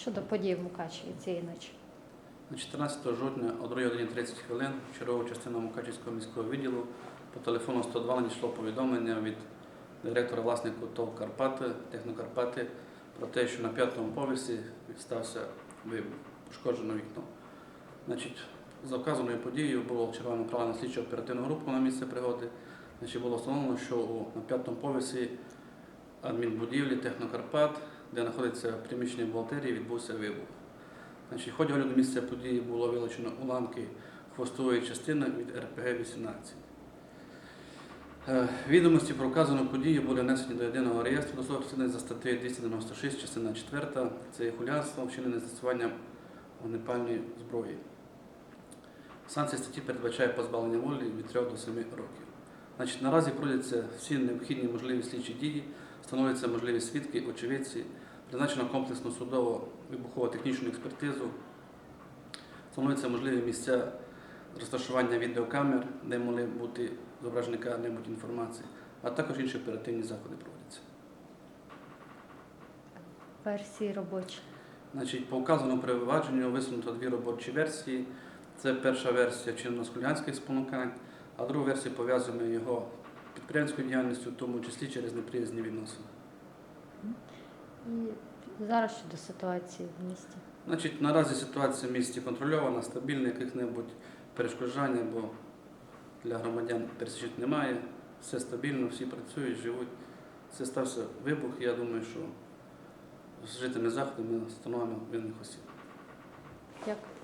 щодо подій в Мукачеві цієї ночі. 14 жовтня о 2 годині 30 хвилин чергова частина Мукачівського міського відділу по телефону 102 надійшло повідомлення від директора власнику ТОВ Карпати, Технокарпати, про те, що на п'ятому поверсі стався пошкоджено вікно. Значить, за вказаною подією було червоно направлено слідчо оперативну групу на місце пригоди. Значить, було встановлено, що на п'ятому поверсі адмінбудівлі Технокарпат, де знаходиться приміщення бухгалтерії, відбувся вибух. Значить, ході огляду місця події було вилучено уламки хвостової частини від РПГ-18. Е, Відомості про вказану подію були внесені до єдиного реєстру досудових розслідувань за статтею 296, частина 4. Це є хуліганство, вчинене застосуванням вогнепальної зброї. Санкція статті передбачає позбавлення волі від 3 до 7 років. Значить, наразі проводяться всі необхідні можливі слідчі дії, встановлюються можливі свідки, очевидці, призначено комплексну судово вибухово-технічну експертизу, встановлюються можливі місця розташування відеокамер, де могли бути зображені яка-небудь інформація, а також інші оперативні заходи проводяться. Версії робочі. Значить, по вказаному провадженню висунуто дві робочі версії. Це перша версія чинно хуліганських спонукань, а другу версію пов'язуємо його підприємською діяльністю, в тому числі через неприязні відносини. І зараз щодо ситуації в місті. Значить, наразі ситуація в місті контрольована, стабільна, яких-небудь перешкоджань, бо для громадян пересічень немає, все стабільно, всі працюють, живуть. Це стався вибух, я думаю, що з жителями заходу ми встановимо винних осіб. Дякую.